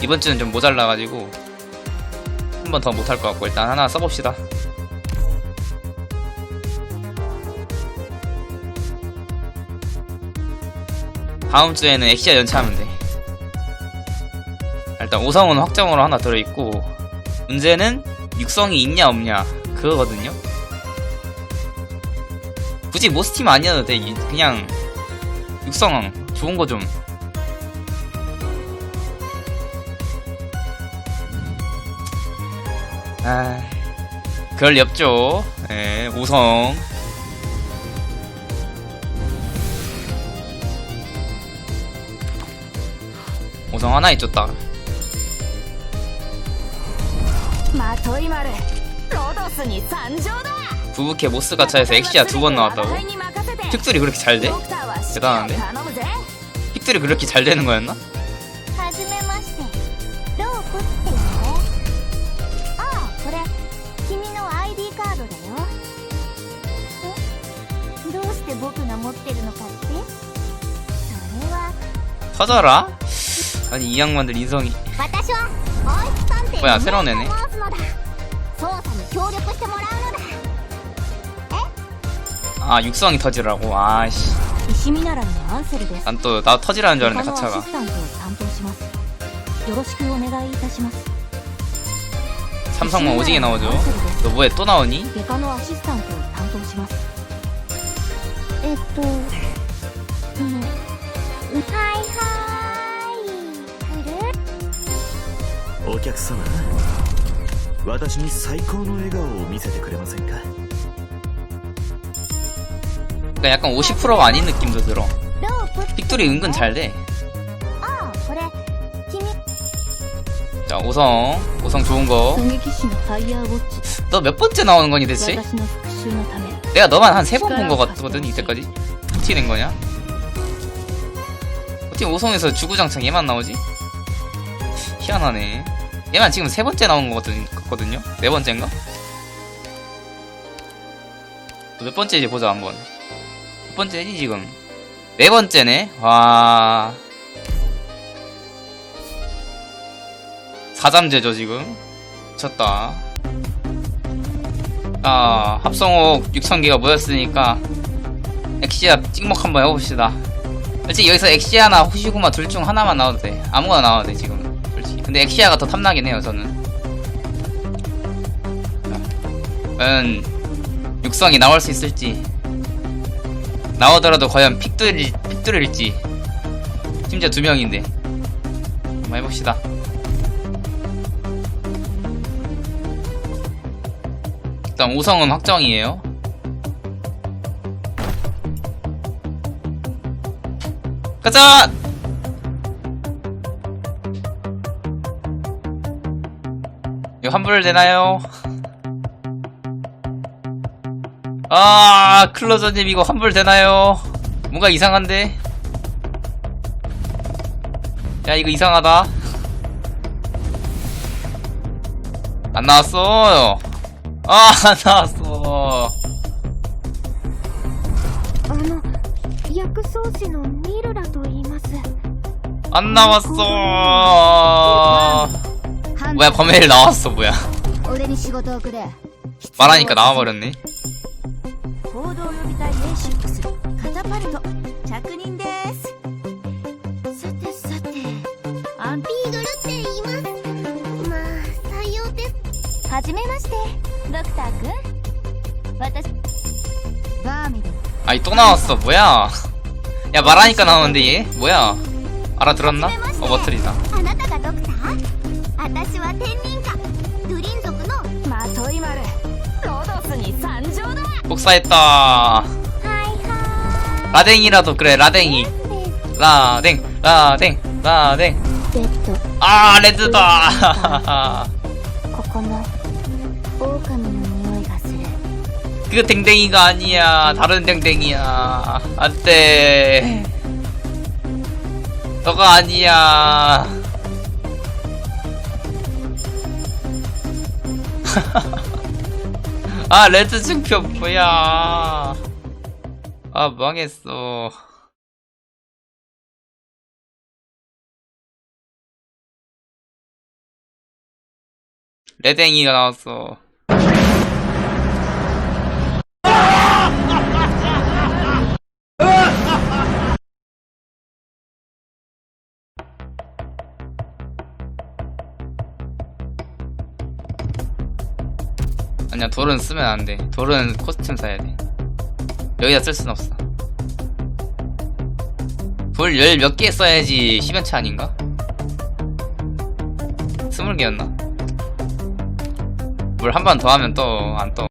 이번 주는 좀 모자라가지고 한 번 더 못할 것 같고 일단 하나 써봅시다. 다음 주에는 엑시아 연차하면 돼. 일단 5성은 확정으로 하나 들어있고 문제는 육성이 있냐 없냐 그거거든요. 굳이 모스팀 아니어도 돼. 이- 그냥 육성 좋은 거 좀. 아, 그럴 리 없죠. 예, 5성. 오성 하나 있었다. まとい丸ロドスに参上だ 부부캐 모스 가차에서 엑시아 두 번 나왔다고. 픽들이 그렇게 잘 돼? 대단한데? 픽들이 그렇게 잘 되는 거였나? 터져라? 아니 이 양반들 인성이 私はアイス探偵 뭐야 새로운 애네 申すのだ捜査に協力してもらうのだ 아 육성이 터지라고 아씨 石見習いのアンセルです 난 또 나 터지라는 줄 他 알았는데 のア 가차가 シスタントを担当しますよろしくお願いいたします 삼성만 오지게 나오죠 アンセルです 너 뭐해 또 나오니? 外科のアシスタントを担当しますえっとうん 하이하이 그래? お客様私に最高の笑顔を見せてくれませんか 그러니까 약간 50%가 아닌 느낌도 들어. 빅토리 은근 잘 돼. 자, 오성 오성 좋은 거. 너 몇 번째 나오는 거니 대체? 내가 너만 한 세 번 본 거 같거든 이때까지. 어떻게 된 거냐? 어떻게 5성에서 주구장창 얘만 나오지? 희한하네. 얘만 지금 세 번째 나온 거 같거든- 같거든요? 네 번째인가? 몇 번째지 보자 한번. 몇 번째지 지금? 네 번째네? 와. 사잠제죠 지금? 미쳤다. 아 합성옥 6,000개가 모였으니까 엑시아 찍먹 한번 해봅시다 솔직히 여기서 엑시아나 호시구마 둘 중 하나만 나와도 돼. 아무거나 나와도 돼 지금. 솔직히 근데 엑시아가 더 탐나긴 해요 저는. 자, 과연 육성이 나올 수 있을지. 나오더라도 과연 픽들일, 픽들일지. 심지어 두 명인데. 한번 해봅시다. 일단 5성은 확정이에요 가자! 이거 환불 되나요? 아, 클로저님 이거 환불 되나요? 뭔가 이상한데? 야, 이거 이상하다. 안 나왔어. 아, 안 나왔어. あの薬草師のミルラと言います 안 나왔어. 왜 범일 나왔어 뭐야. 말하니까 나와버렸네. 아이 또 나왔어 뭐야 야 말하니까 나오는데 얘 뭐야 알아들었나? 어 머트리다 복사했다. 라댕이라도 그래 라댕이. 라댕 라댕 라댕. 아 레드다. 그 댕댕이가 아니야. 다른 댕댕이야. 안돼. 너가 아니야. 아, 레드 증표 뭐야. 아, 망했어. 레댕이가 나왔어. 아니야 돌은 쓰면 안 돼. 돌은 코스튬 사야 돼. 여기다 쓸 순 없어. 돌 열 몇 개 써야지 10연차 아닌가? 스물 개였나? 물 한 번 더 하면 또 안 떠.